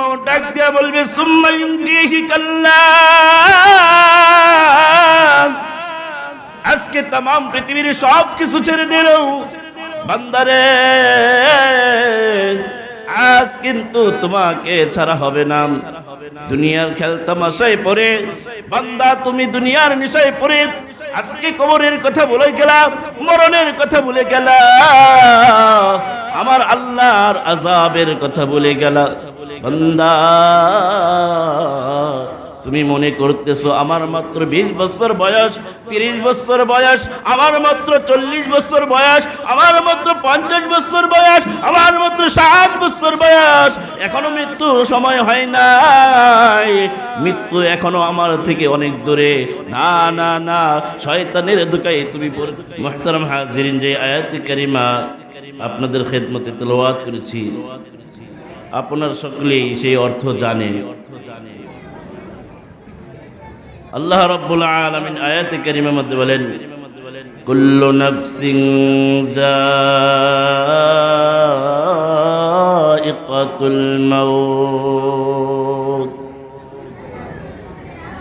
মাউত ডাক দিয়া বলবে, সুম্মা কাল্লা। আজকে তাম পৃথিবীর সব কিছু ছেড়ে দিল। বান্দারে, আজ কিন্তু তোমাকে ছাড়া হবে না। দুনিয়ার খেলতামাশায় পড়ে। বান্দা, তুমি দুনিয়ার নিশায় পড়ে। আজকে কবরের কথা বলে গেলাম, মরণের কথা বলে গেলাম, আমার আল্লাহর আজাবের কথা বলে গেলা বান্দা, তুমি মনে করতেছো আমার মাত্র বিশ বছর বয়স, তিরিশ বছর বয়স, আমার মাত্র চল্লিশ বছর বয়স, আমার মাত্র পঞ্চাশ বছর বয়স, আমার মাত্র ষাট বছর বয়স, এখনও মৃত্যুর সময় হয় নাই মৃত্যু এখনও আমার থেকে অনেক দূরে। না না না, শয়তানের দুকাই তুমি মোহতারাম হাজিরিন, যে আয়াত কারিমা আপনাদের খেদমতে তেলাওয়াত করেছি। আপনার সকলেই সেই অর্থ জানে। আল্লাহ রাব্বুল আলামিন আয়াতে কারিমার মধ্যে বলেন, কুল্লু নাফসিন যায়িকাতুল মাউত।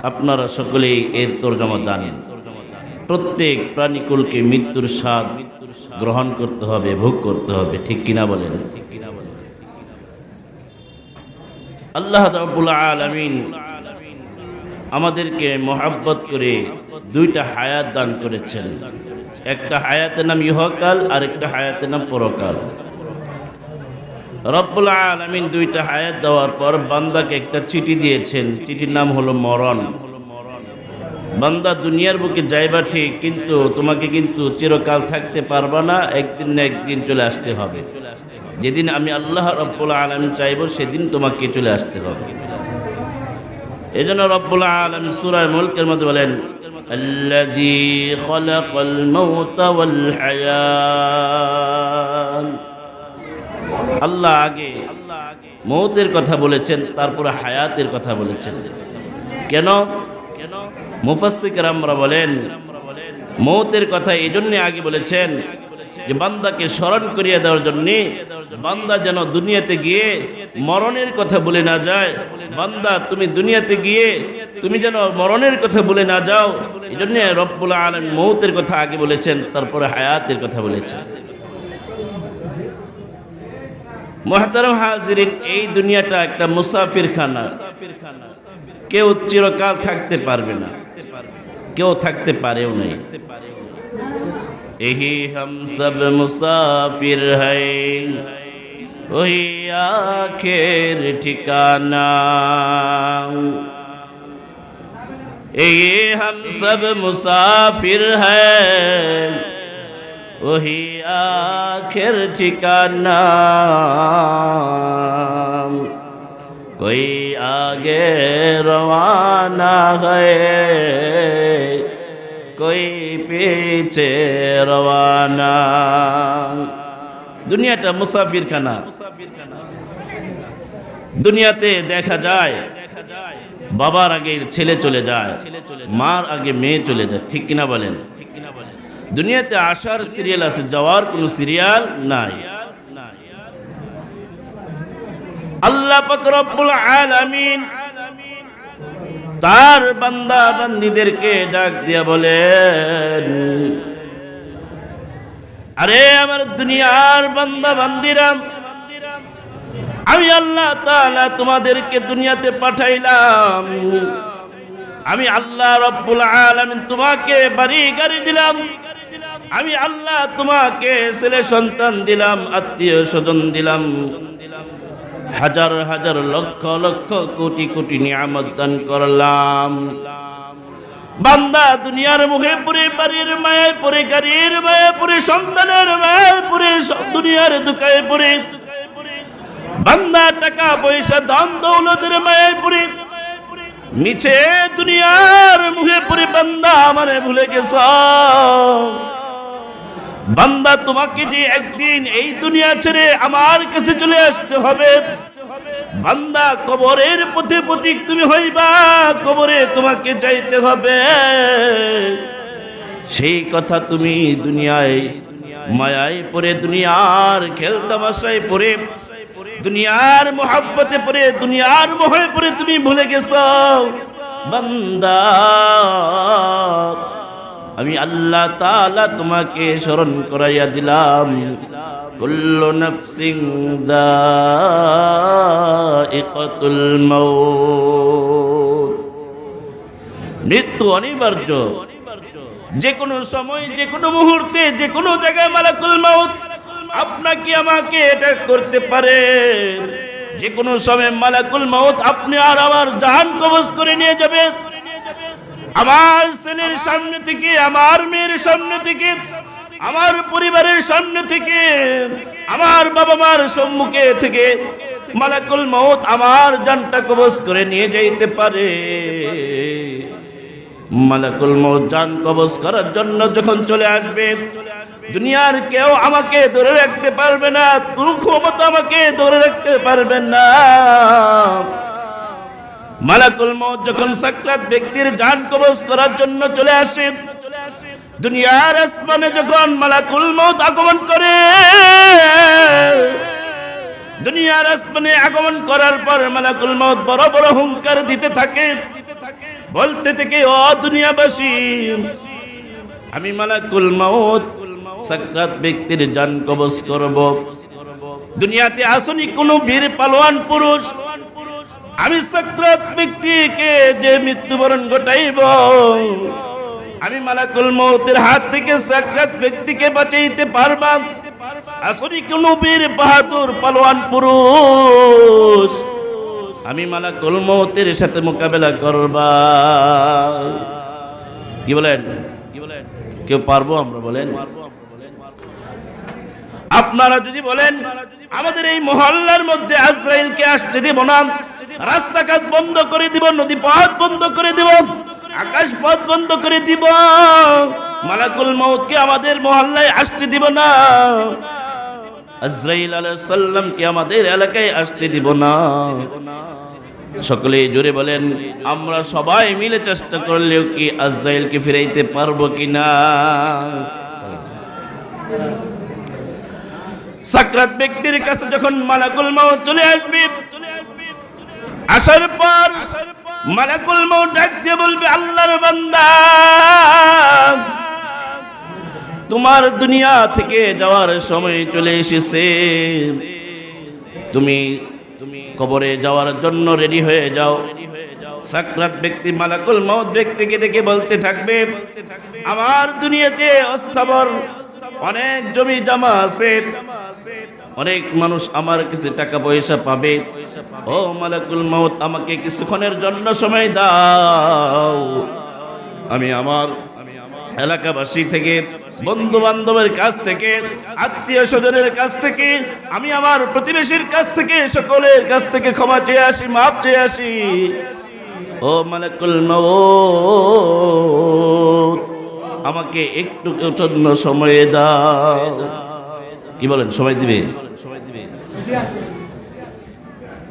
আপনারা সকলেই এর তর্জমা জানেন। প্রত্যেক প্রাণীকুলকে মৃত্যুর স্বাদ গ্রহণ করতে হবে, ভোগ করতে হবে, ঠিক কিনা বলেন? আল্লাহ আলামিন আমাদেরকে মোহাব্বত করে দুইটা হায়াত দান করেছেন। একটা হায়াতের নাম ইহকাল আর একটা হায়াতের নাম পরকাল। রব্বুল আলমিন দুইটা হায়াত দেওয়ার পর বান্দাকে একটা চিঠি দিয়েছেন চিঠির নাম হলো মরণ বান্দা দুনিয়ার বুকে যাইবা ঠিক কিন্তু তোমাকে কিন্তু চিরকাল থাকতে পারবা না একদিন না একদিন চলে আসতে হবে যেদিন আমি আল্লাহ রব্বুল আলমিন চাইব সেদিন তোমাকে চলে আসতে হবে এই জন্য রব্বুল আলম সুরায় মুলকের মধ্যে বলেন الذي خلق الموت والحياة আল্লাহ আগে মৌতের কথা বলেছেন, তারপরে হায়াতের কথা বলেছেন। কেন? কেন মুফাসিকরা আমরা বলেন, মৌতের কথা এই জন্যে আগে বলেছেন যে, বান্দাকে স্মরণ করিয়ে দেওয়ার জন্যে বান্দা যেন দুনিয়াতে গিয়ে মরণের কথা বলে না যায়। বান্দা, তুমি দুনিয়াতে গিয়ে তুমি যেন মরণের কথা বলে না যাও। এই জন্য রব্বুল আলম মৌতের কথা আগে বলেছেন, তারপরে হায়াতের কথা বলেছেন। মহাতারাম হাজিরিন, এই দুনিয়াটা একটা মুসাফির খানা কেউ চিরকাল থাকতে পারবে না। কেউ থাকতে পারেও নাই। এহি হম সব মুসাফির হই, ওই আখের ঠিকানা। এই হম সব মুসাফির হ্যাঁ ওহি আখের ঠিকানা। কই আগে রওয়ানা হয়ে, কই পিছে রওয়ানা। দুনিয়াটা মুসাফির খানা দুনিয়াতে দেখা যায়, বাবার আগে ছেলে চলে যায়, মার আগে মেয়ে চলে যায়, ঠিক কিনা বলেন? দুনিয়াতে আসার সিরিয়াল আছে, যাওয়ার কোনো সিরিয়াল নাই। আল্লাহ রব্বুল আলামিন তার বান্দা বান্দিদেরকে ডাক দিয়া বলেন, আরে আমার দুনিয়ার বান্দা বান্দিরা আমি আল্লাহ তাআলা তোমাদেরকে দুনিয়াতে পাঠাইলাম। আমি আল্লাহ রব্বুল আলামিন তোমাকে বাড়ি গাড়ি দিলাম। আমি আল্লাহ তোমাকে ছেলে সন্তান দিলাম, আত্মীয় স্বজন দিলাম। হাজার হাজার লক্ষ লক্ষ কোটি কোটি নিয়ামত দান করলাম। বান্দা দুনিয়ার মুখে পুরে বাড়ির মায়ের পরে গাড়ির মায়ের পরে সন্তানের মায়ের পরে দুনিয়ার দুকায় পরে বান্দা টাকা পয়সা দান দৌলতের মায়ের পরে মিছে দুনিয়ার মুখে পরে বান্দা আমারে ভুলে গেছ। বান্দা, তোমাকে যে একদিন এই দুনিয়া ছেড়ে আমার কাছে চলে আসতে হবে। বান্দা, কবরের পথে পথিক তুমি হইবা, কবরে তোমাকে যাইতে হবে। সেই কথা তুমি দুনিয়ায়, মায়ায় পরে দুনিয়ার খেলতামাশায় পরে দুনিয়ার মোহাব্বতে পরে দুনিয়ার মোহে পরে তুমি ভুলে গেছ। বান্দা আমি আল্লাহ তাআলা তোমাকে স্মরণ করাইয়া দিলাম। মৃত্যু অনিবার্য। যে কোনো সময় যে কোনো মুহূর্তে যে কোনো জায়গায় মালাকুল মাউত আপনাকে, আমাকে এটা করতে পারে। যে কোনো সময় মালাকুল মাউত আপনি আর আমার জান কবজ করে নিয়ে যাবে আমার ছেলের সামনে থেকে, আমার মেয়ের সামনে থেকে, আমার পরিবারের সামনে থেকে, আমার বাবা মার সম্মুখে থেকে মালাকুল মৌত আমার জানটা কবজ করে নিয়ে যাইতে পারে। মালাকুল মৌত জান কবজ করার জন্য যখন চলে আসবে, দুনিয়ার কেউ আমাকে ধরে রাখতে পারবে না কোন ক্ষমতা আমাকে ধরে রাখতে পারবে না। মালাকুল মৌত যখন সাকরাত ব্যক্তির জান কবজ করার জন্য চলে আসে, দুনিয়ার আসমানে যখন মালাকুল মৌত আগমন করে, দুনিয়ার আসমানে আগমন করার পর মালাকুল মৌত বড় বড় হুঙ্কার দিতে থাকে, বলতে থেকে, ও দুনিয়াবাসী, আমি মালাকুল মৌত সাকরাত ব্যক্তির জান কবজ করব। দুনিয়াতে আসনি কোনো বীর পালোয়ান পুরুষ আমি সাকরাত ব্যক্তিকে যে মৃত্যুবরণ ঘটাইব, আমি মালাকুল মৌতের হাত থেকে সাকরাত ব্যক্তিকে বাঁচাইতে পারবা। আসলে কোন বীর বাহাদুর পালোয়ান পুরুষ? আমি মালাকুল মৌতের সাথে মোকাবেলা করবা। কি বলেন কি বলেন? কেউ পারব আমরা বলেন? আপনারা যদি বলেন, আমাদের এই মহল্লার মধ্যে আজরাইলকে আসতে দিব না। রাস্তাঘাট বন্ধ করে দিব নদী পথ বন্ধ করে দিব আকাশ পথ বন্ধ করে দিব। মালাকুল মৌতকে আমাদের মহল্লায় আসতে দিব না। আজরাইল আলাইহিস সালামকে আমাদের এলাকায় আসতে দিব না। সকলে জোরে বলেন, আমরা সবাই মিলে চেষ্টা করলেও কি আজরাইলকে ফিরাইতে পারব কিনা? সাকরাত ব্যক্তির কাছে যখন মালাকুল মাউত চলে আসবে আসার পর মালাকুল মাউত ডাক দিয়ে বলবে, আল্লাহর বান্দা, তোমার দুনিয়া থেকে যাওয়ার সময় চলে এসেছে। তুমি তুমি কবরে যাওয়ার জন্য রেডি হয়ে যাও। সাকরাত ব্যক্তি, মালাকুল মৌত ব্যক্তিকে দেখে বলতে থাকবে, আমার দুনিয়াতে অস্থাবর অনেক জমি জমা আছে। অনেক মানুষ আমার কাছে টাকা পয়সা পাবে। ও মালাকুল মৌত আমাকে কিছুক্ষণের জন্য সময় দাও। আমি আমার এলাকাবাসী থেকে বন্ধু বান্ধবের কাছ থেকে, আত্মীয় স্বজনের কাছ থেকে, আমি আমার প্রতিবেশীর কাছ থেকে, সকলের কাছ থেকে ক্ষমা চেয়ে আসি মাপ চেয়ে আসি। ও মালাকুল মৌত আমাকে একটু জন্য সময় দাও। কি বলেন সময় দিবে সময় দিবে?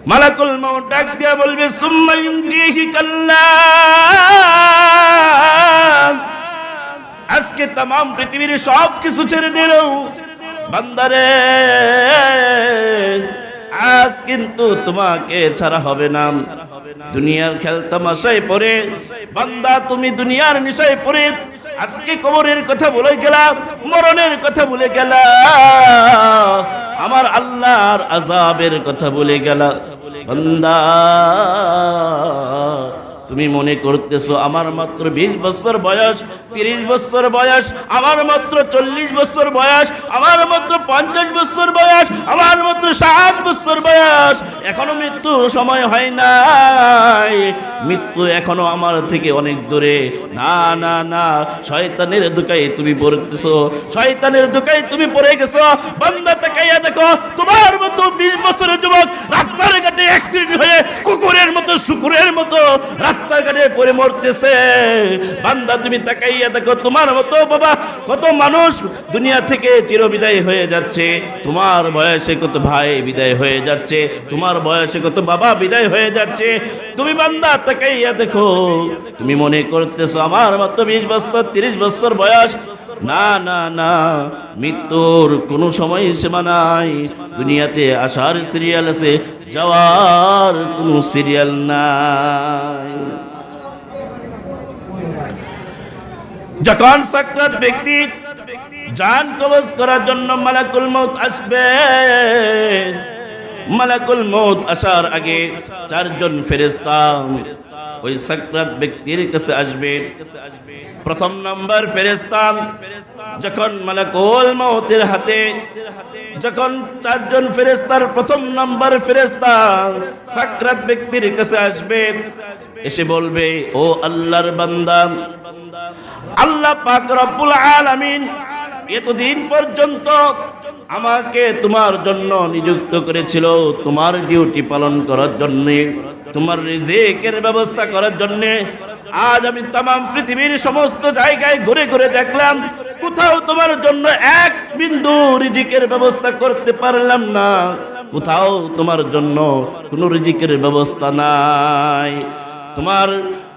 মালাকুল মৌত ডাক দিয়া বলবে, সুম্মা ইউনজিহি কাল্লা। আজকে তাম পৃথিবীর সব কিছু ছেড়ে দিল। বান্দারে, আজ কিন্তু তোমাকে ছাড়া হবে না। দুনিয়ার খেল খেলতামাশায় পড়ে, বান্দা তুমি দুনিয়ার নিশায় পড়ে আজকে কবরের কথা বলে গেলাম, মরণের কথা বলে গেলাম। আমার আল্লাহর আজাবের কথা বলে গেলাম। বান্দা তুমি মনে করতেছো আমার মাত্র বিশ বছর বয়স, তিরিশ বছর বয়স, আমার মাত্র চল্লিশ বছর বয়স, আমার মাত্র পঞ্চাশ বছর বয়স, আমার মাত্র ষাট বছর বয়স, এখনও মৃত্যুর সময় হয় নাই। মৃত্যু এখনও আমার থেকে অনেক দূরে। না না না, শয়তানের দোকাই তুমি পড়তেছো, শয়তানের দোকাই তুমি পড়ে গেছো। বান্দা তাকাইয়া দেখো, তোমার মতো বিশ বছরের যুবক রাস্তার ঘাটে অ্যাক্সিডেন্ট হয়ে কুকুরের মতো, শুকুরের মতো রাস্তাঘাটে পড়ে মরতেছে। বান্দা, তুমি তাকাইয়া দেখো, তোমার মতো বাবা, কত মানুষ দুনিয়া থেকে চিরবিদায় হয়ে যাচ্ছে। তোমার বয়সে কত ভাই বিদায় হয়ে যাচ্ছে, তোমার বয়সে কত বাবা বিদায় হয়ে যাচ্ছে। তুমি বান্দা, তাকাইয়া দেখো, তুমি মনে করতেছো আমার মাত্র বিশ বছর, তিরিশ বছর বয়স। না না না, মৃত্যুর কোনো সময় সীমা নাই। দুনিয়াতে আসার সিরিয়াল আছে, যাওয়ার কোনো সিরিয়াল নাই। যখন সাক্ষাৎ ব্যক্তি জান কবজ করার জন্য মালাকুল মৌত আসবে মালাকুল মৌত আসার আগে চারজন ফেরেস্তা ওই সাকরাত ব্যক্তির কাছে আসবে। প্রথম নাম্বার ফেরেস্তা যখন মালাকুল মৌতের হাতে, যখন চারজন ফেরেস্তার প্রথম নাম্বার ফেরেস্তা সাকরাত ব্যক্তির কাছে আসবে, এসে বলবে, ও আল্লাহর বান্দা, আল্লাহ পাক রব্বুল আলামিন এতদিন পর্যন্ত আমাকে তোমার জন্য নিযুক্ত করেছিল তোমার ডিউটি পালন করার জন্য, তোমার রিজিকের ব্যবস্থা করার জন্য। আজ আমি তাম পৃথিবীর সমস্ত জায়গায় ঘুরে ঘুরে দেখলাম, কোথাও তোমার জন্য এক বিন্দু রিজিকের ব্যবস্থা করতে পারলাম না, কোথাও তোমার জন্য কোনো রিজিকের ব্যবস্থা নাই। তোমার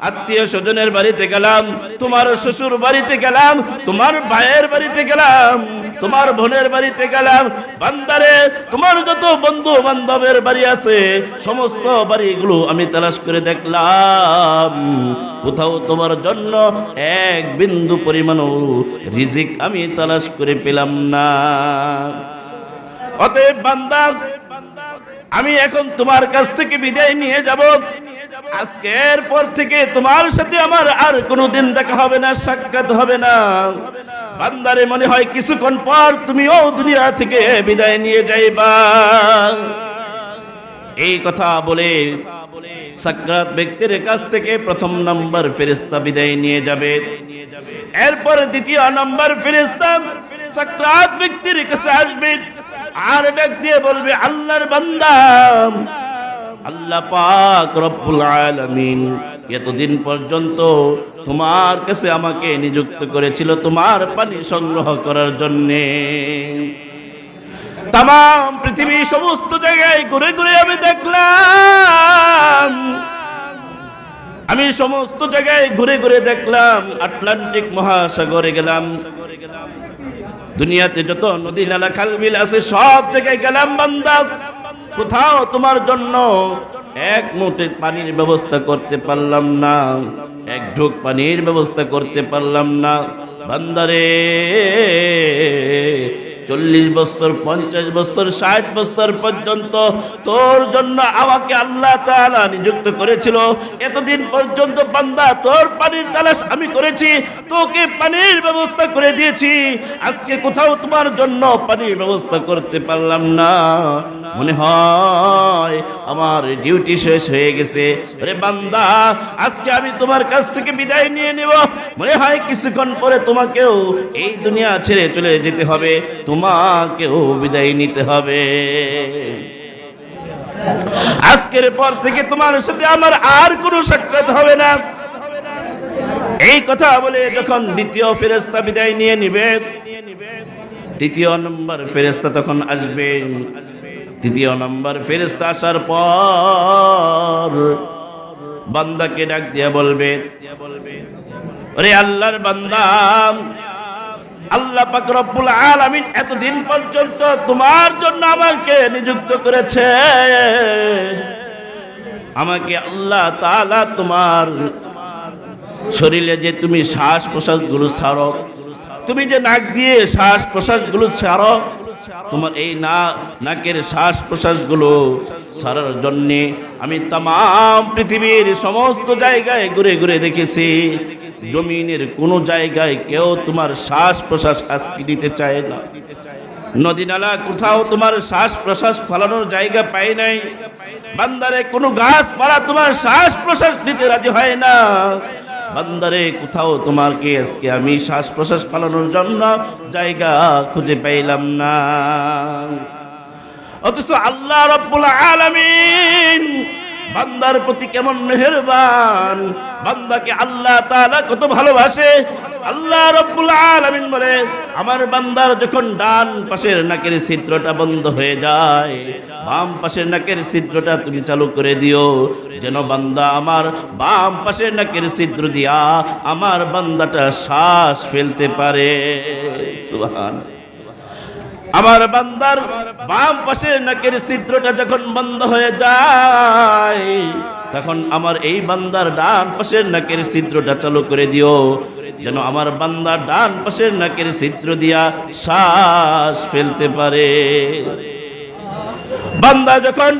আত্মীয় স্বজনের বাড়িতে গেলাম, তোমার শ্বশুর বাড়িতে গেলাম, তোমার ভাইয়ের বাড়িতে গেলাম, তোমার বোনের বাড়িতে গেলাম, বান্দারে, তোমার যত বন্ধু বান্ধবের বাড়ি আছে, সমস্ত বাড়িগুলো আমি তালাশ করে দেখলাম। কোথাও তোমার জন্য এক বিন্দু পরিমাণও রিজিক আমি তালাশ করে পেলাম না। অতএব বান্দা আমি এখন তোমার কাছ থেকে বিদায় নিয়ে যাব। আজকের পর থেকে তোমার সাথে আমার আর কোনোদিন দেখা হবে না, সাক্ষাৎ হবে না। বান্দারে, মনে হয় কিছুক্ষণ পর তুমিও দুনিয়া থেকে বিদায় নিয়ে যাইবা। এই কথা বলে সাকরাত ব্যক্তির কাছ থেকে প্রথম নাম্বার ফেরেস্তা বিদায় নিয়ে যাবে। এরপর দ্বিতীয় নাম্বার ফেরেস্তা সাকরাত ব্যক্তির কাছে আসবে। আর ডাক দিয়ে বলবে, আল্লাহর বান্দা, আল্লাহ পাক রব্বুল আলামিন এতদিন পর্যন্ত তোমার কাছে আমাকে নিযুক্ত করেছিল তোমার পানি সংগ্রহ করার জন্যে। তাম পৃথিবী সমস্ত জায়গায় ঘুরে ঘুরে আমি দেখলাম, আমি সমস্ত জায়গায় ঘুরে ঘুরে দেখলাম, আটলান্টিক মহাসাগরে গেলাম। দুনিয়াতে যত নদী, নালা খাল বিল আছে, সব জায়গায় গেলাম বান্দা। কোথাও তোমার জন্য এক মুঠে পানির ব্যবস্থা করতে পারলাম না, এক ঢোক পানির ব্যবস্থা করতে পারলাম না। বান্দারে চল্লিশ বছর, পঞ্চাশ বছর, ষাট বছর পর্যন্ত তোর জন্য আমাকে আল্লাহ তাআলা নিযুক্ত করেছিল। এতদিন পর্যন্ত বান্দা, তোর পানির তালাশ আমি করেছি, তোকে পানির ব্যবস্থা করে দিয়েছি। আজকে কোথাও তোমার জন্য পানির ব্যবস্থা করতে পারলাম না। মনে হয় আমার ডিউটি শেষ হয়ে গেছে। রে বান্দা, আজকে আমি তোমার কাছ থেকে বিদায় নিয়ে নেব। মনে হয় কিছুক্ষণ পরে তোমাকেও এই দুনিয়া ছেড়ে চলে যেতে হবে। তোমাকেও বিদায় নিতে হবে। আজকের পর থেকে তোমার সাথে আমার আর কোনো সাক্ষাৎ হবে না। এই কথা বলে যখন দ্বিতীয় ফেরেস্তা বিদায় নিয়ে নিবে তৃতীয় নম্বর ফেরেস্তা তখন আসবে। তৃতীয় নম্বর ফেরেস্তা আসার পর বান্দাকে ডাক দিয়া বলবে, ওরে আল্লাহর বান্দাম আল্লাহ পাক রব্বুল আলামিন এতদিন পর্যন্ত তোমার জন্য আমাকে নিযুক্ত করেছে। আমাকে আল্লাহ তাআলা তোমার শরীরে যে তুমি শ্বাস প্রশ্বাসগুলো ছাড়ো, তুমি যে নাক দিয়ে শ্বাস প্রশ্বাসগুলো ছাড়ো তোমার এই না, নাকের শ্বাস প্রশ্বাসগুলো ছাড়ার জন্যে আমি তাম পৃথিবীর সমস্ত জায়গায় ঘুরে ঘুরে দেখেছি। জমিনের কোনো জায়গায় কেউ তোমার শ্বাস প্রশ্বাস আজকে দিতে চায় না। নদী নালা কোথাও তোমার শ্বাস প্রশ্বাস ফলানোর জায়গা পাই নাই। বান্দারে কোনো গাছ পাড়া তোমার শ্বাস প্রশ্বাস দিতে রাজি হয় না। বান্দারে, কোথাও তোমাকে আজকে আমি শ্বাস প্রশ্বাস ফালানোর জন্য জায়গা খুঁজে পাইলাম না। অথচ আল্লাহ রব্বুল আলামিন বান্দার প্রতি কেমন মেহেরবান। বান্দাকে আল্লাহ তাআলা কত ভালোবাসে। আল্লাহ রব্বুল আলামিন বলে, আমার বান্দার যখন ডান পাশের নাকের ছিদ্রটা বন্ধ হয়ে যায়, বাম পাশের নাকের ছিদ্রটা তুমি চালু করে দিও। যেন বান্দা আমার বাম পাশের নাকের ছিদ্র দিয়া আমার বান্দাটা শ্বাস ফেলতে পারে। সুবহান আমার বান্দার বাম পাশের নাকের চিত্রটা যখন বন্ধ হয়ে যায়, তখন আমার এই বান্দার ডান পাশের নাকের চিত্রটা চালু করে দিও। যেন আমার বান্দার ডান পাশের নাকের চিত্র দিয়া শ্বাস ফেলতে পারে। বান্দা যখন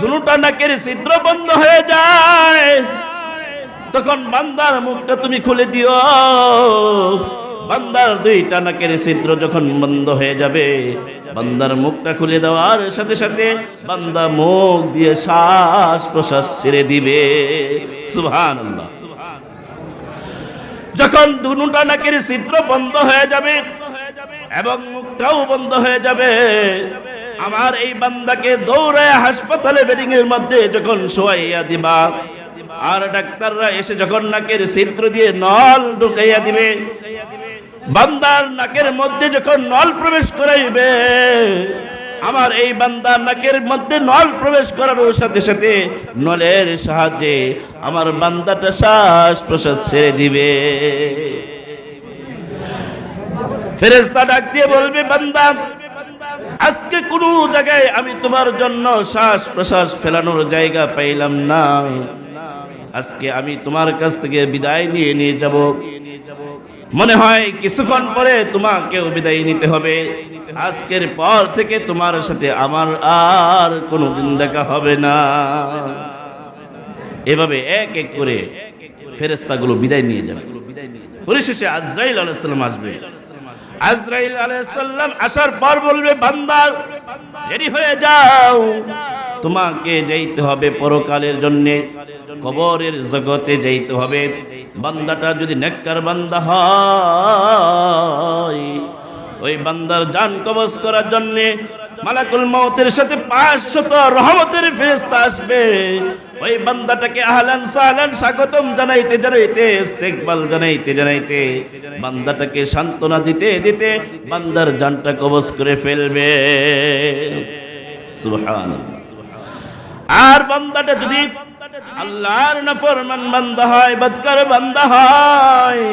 দুটা নাকের ছিদ্র বন্ধ হয়ে যায়, তখন বান্দার মুখটা তুমি খুলে দিও। বান্দার দুইটা নাকের ছিদ্র যখন বন্ধ হয়ে যাবে, বান্দার মুখটা খুলে দেওয়ার সাথে সাথে বান্দা মুখ দিয়ে শ্বাস প্রশ্বাস ছেড়ে দিবে। সুহান যখন দুটা নাকের ছিদ্র বন্ধ হয়ে যাবে এবং মুখটাও বন্ধ হয়ে যাবে আমার এই বান্দাকে দৌড়ায় হাসপাতালে বেডিং এর মধ্যে যখন শোয়াইয়া দিবা, আর ডাক্তাররা এসে যখন নাকের ছিদ্র দিয়ে নল ঢুকাইয়া দিবে বান্দার নাকের মধ্যে যখন নল প্রবেশ করাইবে, আমার এই বান্দার নাকের মধ্যে নল প্রবেশ করানোর সাথে সাথে নলের সাহায্যে আমার বান্দাটা শ্বাস প্রশ্বাস ছেড়ে দিবে। ফেরেস্তা ডাক দিয়ে বলবে, বান্দা, আজকে কোনো জায়গায় আমি তোমার জন্য শ্বাস প্রশ্বাস ফেলানোর জায়গা পাইলাম না। আজকে আমি তোমার কাছ থেকে বিদায় নিয়ে নিয়ে যাব। মনে হয় কিছুক্ষণ পরে তোমাকেও বিদায় নিতে হবে। আজকের পর থেকে তোমার সাথে আমার আর কোনোদিন দেখা হবে না। এভাবে এক এক করে ফেরেস্তাগুলো বিদায় নিয়ে যাবে। পরিশেষে আজরাইল আলাইসাল্লাম আসবে। আজরাইল আলাইসাল্লাম আসার পর বলবে বান্দার দেরি হয়ে যাও। তোমাকে যাইতে হবে পরকালের জন্য। কবরের জগতে যাইতে হবে। বান্দাটা যদি নেককার বান্দা হয়, ওই বান্দার জান কবজ করার জন্য মালাকুল মৌতের সাথে পাঁচশত রহমতের ফেরেশতা আসবে। ওই বান্দাটাকে আহলান সাহলান স্বাগতম জানাইতে জানাইতে, ইস্তেকবাল জানাইতে জানাইতে বান্দাটাকে সান্ত্বনা দিতে দিতে বান্দার জানটা কবজ করে ফেলবে। সুবহানাল্লাহ। আর বান্দাটা যদি আল্লাহর নাফরমান বান্দা হয়, বদকার বান্দা হয়।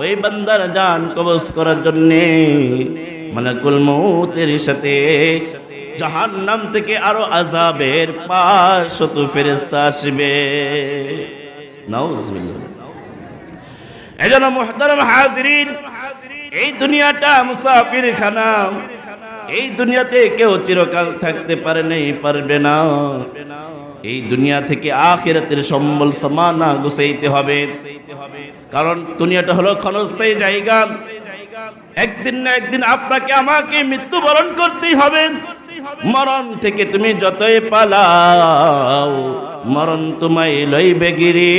ওই বান্দার জান কবজ করার জন্য মালাকুল মৌতের সাথে জাহান্নাম থেকে আরও আজাবের পাঁচশত ফেরেস্তা আসবে। নাউজুবিল্লাহ। এজন্য মুহতারাম হাজিরিন, এই দুনিয়াটা মুসাফির খানা এই দুনিয়াতে কেউ চিরকাল থাকতে পারে নাই, পারবে না। এই দুনিয়া থেকে আখেরাতের সম্বল সমানা গুছাইতে হবে। কারণ দুনিয়াটা হলো ক্ষণস্থায়ী জায়গা। একদিন না একদিন আপনাকে আমাকে মৃত্যুবরণ করতেই হবে। মরণ থেকে তুমি যতই পালাও, মরণ তোমায় লইবে গিরে।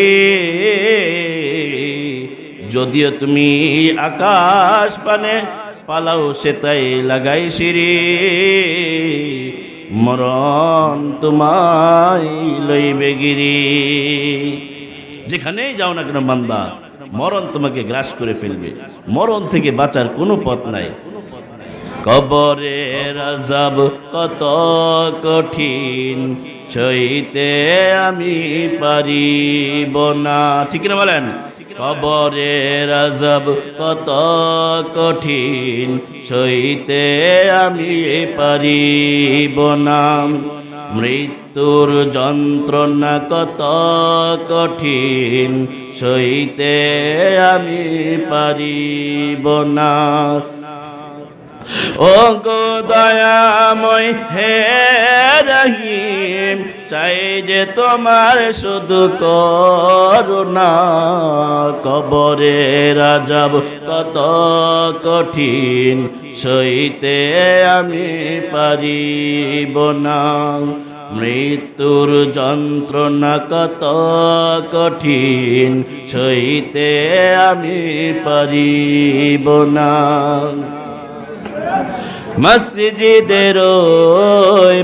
যদিও তুমি আকাশ পানে পালাও সে তাই লাগাই সিঁড়ি। মরণ তোমায় লইবে গিরি। যেখানেই যাও না কেন বান্দা, মরণ তোমাকে গ্রাস করে ফেলবে। মরণ থেকে বাঁচার কোনো পথ নাই। কবরে রাজাব কত কঠিন, সইতে আমি পারিব না। ঠিক না বলেন? কবরের আজব কত কঠিন, সইতে আমি পারিব না। মৃত্যুর যন্ত্রণা কত কঠিন, সইতে আমি পারিব না। ও গো দয়াময় হে রহিম, চাই যে তোমার শুধু করুণা, কবরে রাজাব কত কঠিন, সইতে আমি পারিব না। মৃত্যুর যন্ত্রণা কত কঠিন, সইতে আমি পারিব না। মসজিদের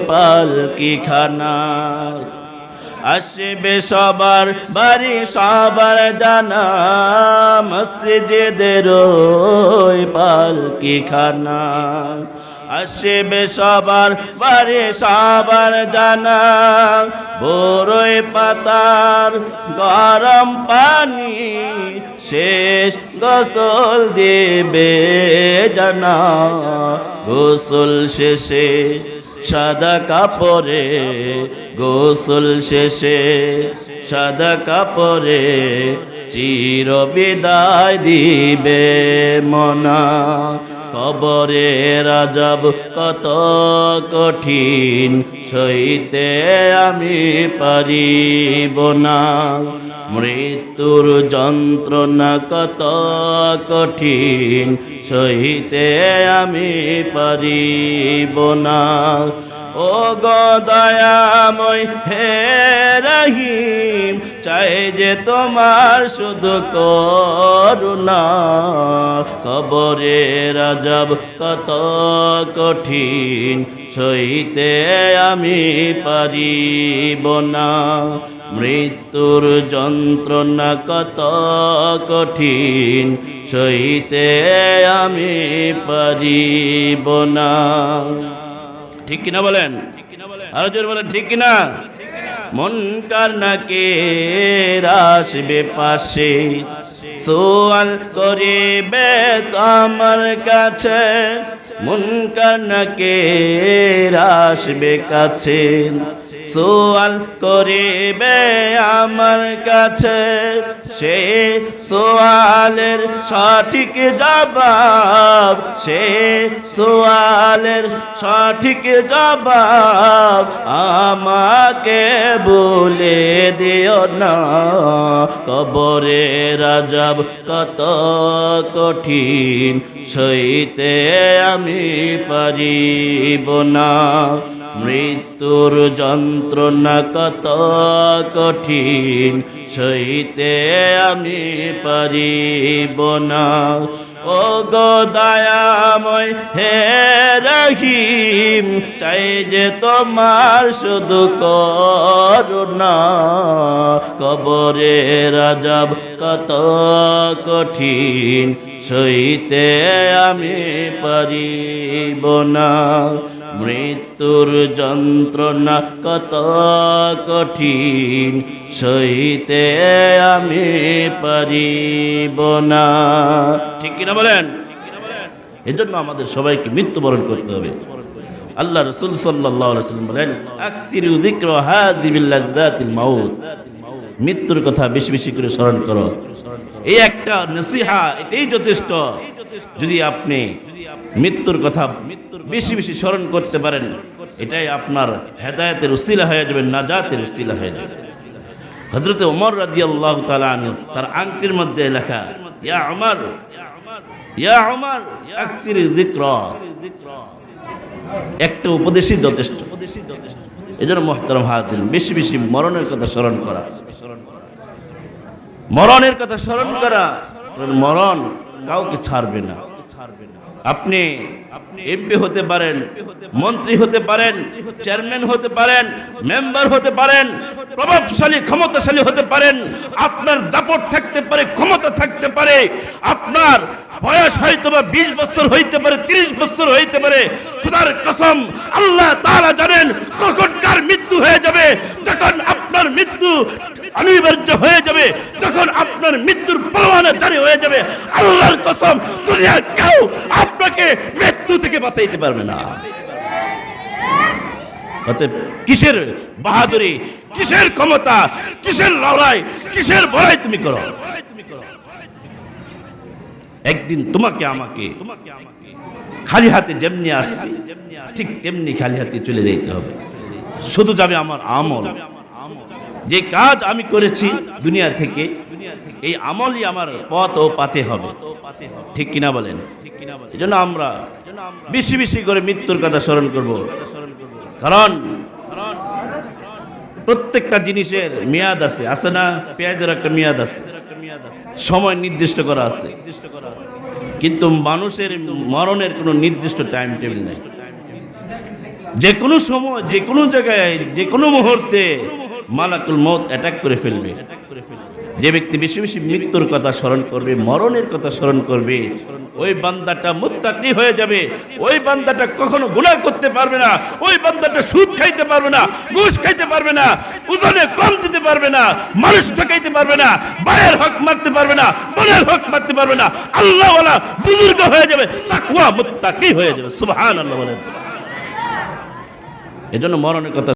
পালকি খানা আসবে সবার বাড়ি সবার জানা। মসজিদের পালকি খানা আসবে সবার বাড়ি, সবার জানা। বড়ই পাতার গরম পানি শেষ গোসল দেবে জানা। গোসল শেষে সাদা কাপড়ে, গোসল শেষে সাদা কাপড়ে চির বিদায় দিবে মনা। কবরে রাজব কত কঠিন, সইতে আমি পারিব না। মৃত্যুর যন্ত্রণা কত কঠিন সহিতে আমি পারিব না। ও গদয়াময় হে রহিম, চাই যে তোমার শুধু করুণা। কবরে রাজব কত কঠিন, সইতে আমি পারিব না। মৃত্যুর যন্ত্রণা কত কঠিন, সইতে আমি পারিব না। ঠিক কিনা বলেন? আরও বলেন ঠিক কিনা? মন কার নাকে আসবে পাশে সোয়াল করিবে আমার কাছে, মন কার নাকে আসবে কাছে। সোয়াল করিবে আমার কাছে, সে সোয়ালের সঠিক জবাব, সে সোয়ালের সঠিক জবাব আমাকে বলে দিও না। কবরে রাজব কত কঠিন সইতে আমি পারিব না। মৃত্যুর যন্ত্রণা কত কঠিন, সইতে আমি পারিব না। ও গো দয়াময়, হে রহিম, চাই যে তোমার শুধু করুণা। কবরে রাজব কত কঠিন, সইতে আমি পারিব না। মৃত্যুর যন্ত্রণা কত কঠিন, সইতে আমি পারিব না। ঠিক কিনা বলেন? এজন্য আমাদের সবাইকে মৃত্যুবরণ করতে হবে। আল্লাহ রসুল সাল্লাম বলেন মৃত্যুর কথা বেশি বেশি করে স্মরণ করো। এই একটা নসিহা, এটাই যথেষ্ট। যদি আপনি মৃত্যুর কথা বেশি বেশি স্মরণ করতে পারেন। এটাই আপনার হেদায়েতের উসিলা হয়ে যাবে, নাজাতের উসিলা হয়ে যাবে। হজরতে ওমর রাদি আল্লাহ তার আংটির মধ্যে লেখা, ইয়া আমার ইয়া আমার একটা উপদেশই যথেষ্ট। এই জন্য মোহতারম হাজির, বেশি বেশি মরণের কথা স্মরণ করা। মরণের কথা স্মরণ করা মরণ কাউকে ছাড়বে না ছাড়বে না। আপনি এমপি হতে পারেন, মন্ত্রী হতে পারেন চেয়ারম্যান হতে পারেন মেম্বার হতে পারেন, প্রভাবশালী, ক্ষমতাশালী হতে পারেন, আপনার দাপট থাকতে পারে, ক্ষমতা থাকতে পারে, আপনার বয়স হয়তো বা বিশ বছর হইতে পারে, তিরিশ বছর হইতে পারে, খুদার কসম, আল্লাহ তারা জানেন কখন কার মৃত্যু হয়ে যাবে, যখন আপনার মৃত্যু অনিবার্য হয়ে যাবে তখন আপনার মৃত্যুর পরোয়ানা জারি হয়ে যাবে, আল্লাহর কসম, দুনিয়ার কেউ আপনাকে মৃত্যু থেকে বাঁচাইতে পারবে না। কিসের বাহাদুরি, কিসের ক্ষমতা, কিসের লড়াই, কিসের বড়াই তুমি করো। একদিন তোমাকে আমাকে খালি হাতে যেমনি আসছি, ঠিক তেমনি খালি হাতে চলে যেতে হবে। শুধু যাবে আমার আমল। যে কাজ আমি করেছি দুনিয়া থেকে, এই আমলই আমার পথ ও পাতে হবে। ঠিক কিনা বলেন? এই জন্য আমরা বেশি বেশি করে মৃত্যুর কথা স্মরণ করব। কারণ প্রত্যেকটা জিনিসের মেয়াদ আছে আছে না? পেঁয়াজের একটা মেয়াদ আছে। সময় নির্দিষ্ট করা আছে। কিন্তু মানুষের মরণের কোনো নির্দিষ্ট টাইম টেবিল নেই। যে কোনো সময় যে কোনো জায়গায় যে কোনো মুহূর্তে মালাকুল মত অ্যাটাক করে ফেলবে। যে ব্যক্তি বেশি বেশি মৃত্যুর কথা স্মরণ করবে মরণের কথা স্মরণ করবে ওই বান্দাটা মুত্তাকি হয়ে যাবে। ওই বান্দাটা কখনো গুনাহ করতে পারবে না। ওই বান্দাটা সুদ খাইতে পারবে না, ঘুষ খাইতে পারবে না, ওজনে কম দিতে পারবে না, মানুষ ঠকাইতে পারবে না, বায়ের হক মারতে পারবে না, বোনের হক মারতে পারবে না আল্লাহ ওয়ালা বুজুর্গ হয়ে যাবে, তাকওয়া মুত্তাকি হয়ে যাবে, সুবহানাল্লাহ বলেন এজন্য মরণের কথা